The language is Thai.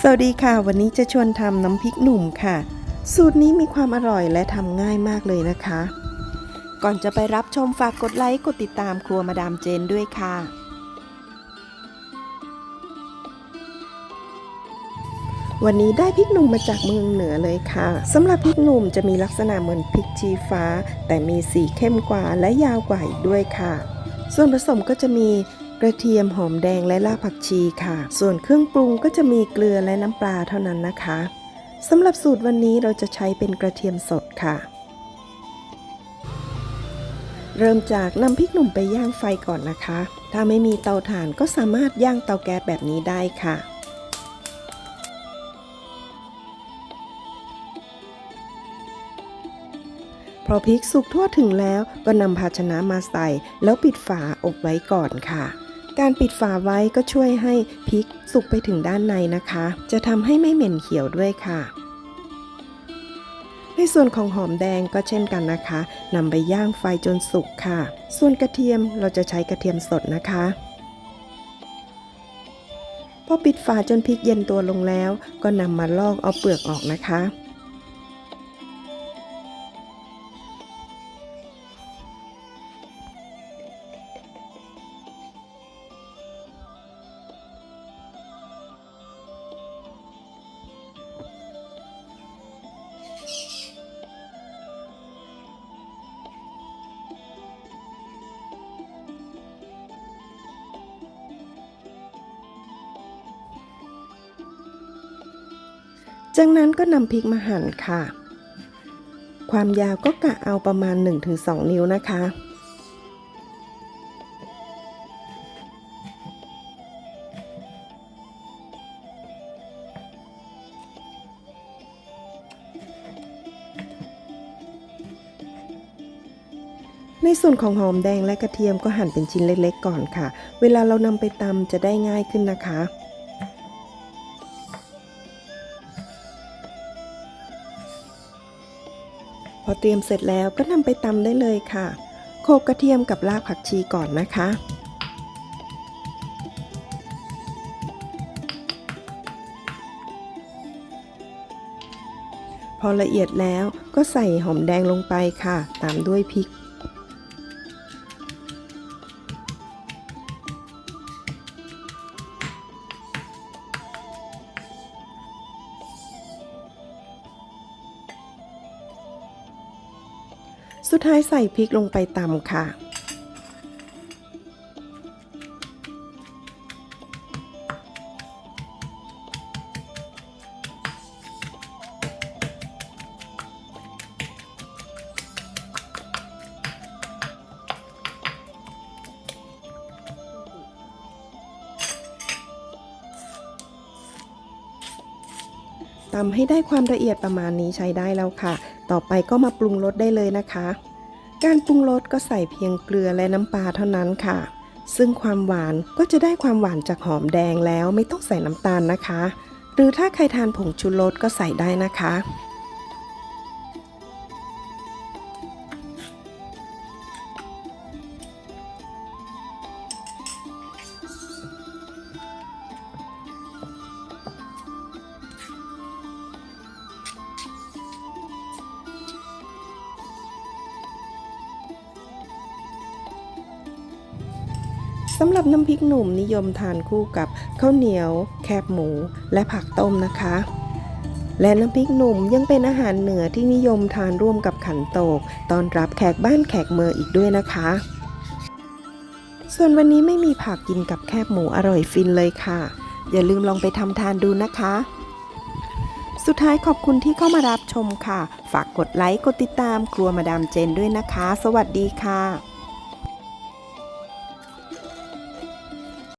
สวัสดีค่ะ วันนี้จะชวนทำน้ำพริกหนุ่มค่ะ สูตรนี้มีความอร่อยและทำง่ายมากเลยนะคะ ก่อนจะไปรับชมฝากกดไลค์กดติดตามครัวมาดามเจนด้วยค่ะ วันนี้ได้พริกหนุ่มมาจากเมืองเหนือเลยค่ะสำหรับพริกหนุ่มจะมีลักษณะเหมือนพริกชี้ฟ้า แต่มีสีเข้มกว่าและยาวกว่าอีกด้วยค่ะ ส่วนผสมก็จะมี ระเทียมหอมแดงและรากผักชีค่ะ ส่วนเครื่องปรุงก็จะมีเกลือและน้ำปลาเท่านั้นนะคะสำหรับสูตรวันนี้เราจะใช้เป็นกระเทียมสดค่ะ เริ่มจากนำพริกหนุ่มไปย่างไฟก่อนนะคะ ถ้าไม่มีเตาถ่านก็สามารถย่างเตาแก๊สแบบนี้ได้ค่ะพอพริกสุกทั่วถึงแล้วก็นำภาชนะมาใส่ แล้วปิดฝาอบไว้ก่อนค่ะ การปิดฝาไว้ก็ช่วยให้พริกสุกไปถึงด้านในนะคะ จะทำให้ไม่เหม็นเขียวด้วยค่ะ ในส่วนของหอมแดงก็เช่นกันนะคะนำไปย่างไฟจนสุกค่ะ ส่วนกระเทียมเราจะใช้กระเทียมสดนะคะพอปิดฝาจนพริกเย็นตัวลงแล้ว ก็นำมาลอกเอาเปลือกออกนะคะ จากนั้นก็นำพริกมาหั่นค่ะ ความยาวก็กะเอาประมาณ 1-2 นิ้วนะคะ ในส่วนของหอมแดงและกระเทียมก็หั่นเป็นชิ้นเล็กๆก่อนค่ะ เวลาเรานำไปตำจะได้ง่ายขึ้นนะคะ พอเตรียมเสร็จแล้วก็นำไปตำได้เลยค่ะ โขลกกระเทียมกับรากผักชีก่อนนะคะ พอละเอียดแล้วก็ใส่หอมแดงลงไปค่ะ ตามด้วยพริก สุดท้ายใส่พริกลงไปตำค่ะ ตำให้ได้ความละเอียดประมาณนี้ใช้ได้แล้วค่ะ ต่อไปก็มาปรุงรสได้เลยนะคะ การปรุงรสก็ใส่เพียงเกลือและน้ำปลาเท่านั้นค่ะ ซึ่งความหวานก็จะได้ความหวานจากหอมแดงแล้วไม่ต้องใส่น้ำตาลนะคะ หรือถ้าใครทานผงชูรสก็ใส่ได้นะคะ สำหรับน้ำพริกหนุ่มนิยมทานคู่กับข้าวเหนียว แคบหมู และผักต้มนะคะ และน้ำพริกหนุ่มยังเป็นอาหารเหนือที่นิยมทานร่วมกับขันโตกตอนรับแขกบ้านแขกเมืองอีกด้วยนะคะ ส่วนวันนี้ไม่มีผักกินกับแคบหมูอร่อยฟินเลยค่ะ อย่าลืมลองไปทำทานดูนะคะสุดท้ายขอบคุณที่เข้ามารับชมค่ะ ฝากกดไลค์ กดติดตาม ครัวมาดามเจนด้วยนะคะ สวัสดีค่ะ